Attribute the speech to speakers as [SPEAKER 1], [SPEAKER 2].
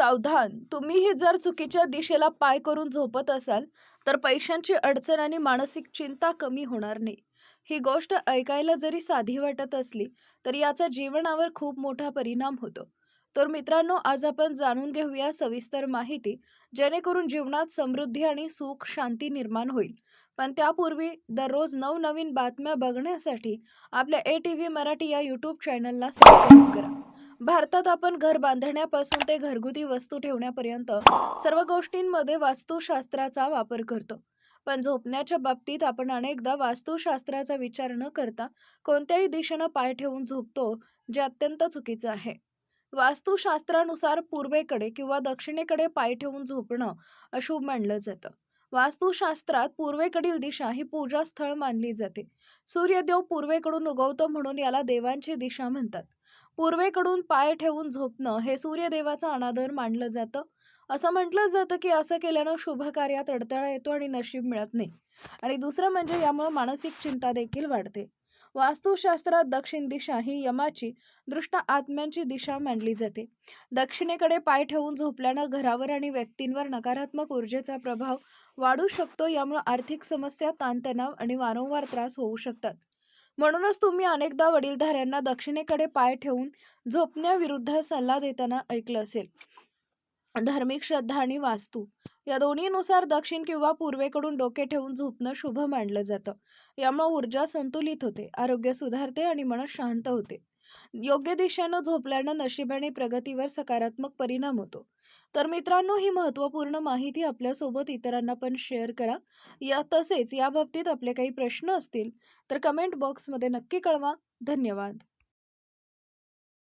[SPEAKER 1] सावधान. तुम्हीही जर चुकीच्या दिशेला पाय करून झोपत असाल तर पैशांची अडचण आणि मानसिक चिंता कमी होणार नाही. ही गोष्ट ऐकायला जरी साधी वाटत असली तर याचा जीवनावर खूप मोठा परिणाम होतो. तर मित्रांनो आज आपण जाणून घेऊया सविस्तर माहिती जेणेकरून जीवनात समृद्धी आणि सुख शांती निर्माण होईल. पण त्यापूर्वी दररोज नवनवीन बातम्या बघण्यासाठी आपल्या ए टी व्ही मराठी या यूट्यूब चॅनलला सबस्क्राईब करा. भारतात आपण घर बांधण्यापासून ते घरगुती वस्तू ठेवण्यापर्यंत सर्व गोष्टींमध्ये वास्तुशास्त्राचा वापर करतो. पण झोपण्याच्या बाबतीत आपण अनेकदा वास्तुशास्त्राचा विचार न करता कोणत्याही दिशेनं पाय ठेवून झोपतो जे अत्यंत चुकीचं आहे. वास्तुशास्त्रानुसार पूर्वेकडे किंवा दक्षिणेकडे पाय ठेवून झोपणं अशुभ मानलं जातं. वास्तुशास्त्रात पूर्वेकडील दिशा ही पूजा स्थळ मानली जाते. सूर्यदेव पूर्वेकडून उगवतो म्हणून याला देवांची दिशा म्हणतात. पूर्वेकडून पाय ठेवून झोपणं हे सूर्यदेवाचा अनादर मानलं जातं. असं म्हटलं जातं की असं केल्यानं शुभ कार्यात अडथळा येतो आणि नशीब मिळत नाही. आणि दुसरं म्हणजे यामुळे मानसिक चिंता देखील वाढते. वास्तुशास्त्रात दक्षिण दिशा ही यमाची दृष्ट आत्म्यांची दिशा मानली जाते. दक्षिणेकडे पाय ठेवून झोपल्यानं घरावर आणि व्यक्तींवर नकारात्मक ऊर्जेचा प्रभाव वाढू शकतो. यामुळे आर्थिक समस्या ताणतणाव आणि वारंवार त्रास होऊ शकतात. म्हणूनच तुम्ही अनेकदा वडीलधाऱ्यांना दक्षिणेकडे पाय ठेवून झोपण्याविरुद्ध सल्ला देताना ऐकलं असेल. धार्मिक श्रद्धा आणि वास्तू या दोन्हीनुसार दक्षिण किंवा पूर्वेकडून डोके ठेवून झोपणं शुभ मानलं जातं. यामुळे ऊर्जा संतुलित होते आरोग्य सुधारते आणि मन शांत होते. योग्य दिशेनं झोपल्यानं नशीब आणि प्रगतीवर सकारात्मक परिणाम होतो. तर मित्रांनो ही महत्त्वपूर्ण माहिती आपल्यासोबत इतरांना पण शेअर करा. या तसेच या बाबतीत आपले काही प्रश्न असतील तर कमेंट बॉक्समध्ये नक्की कळवा. धन्यवाद.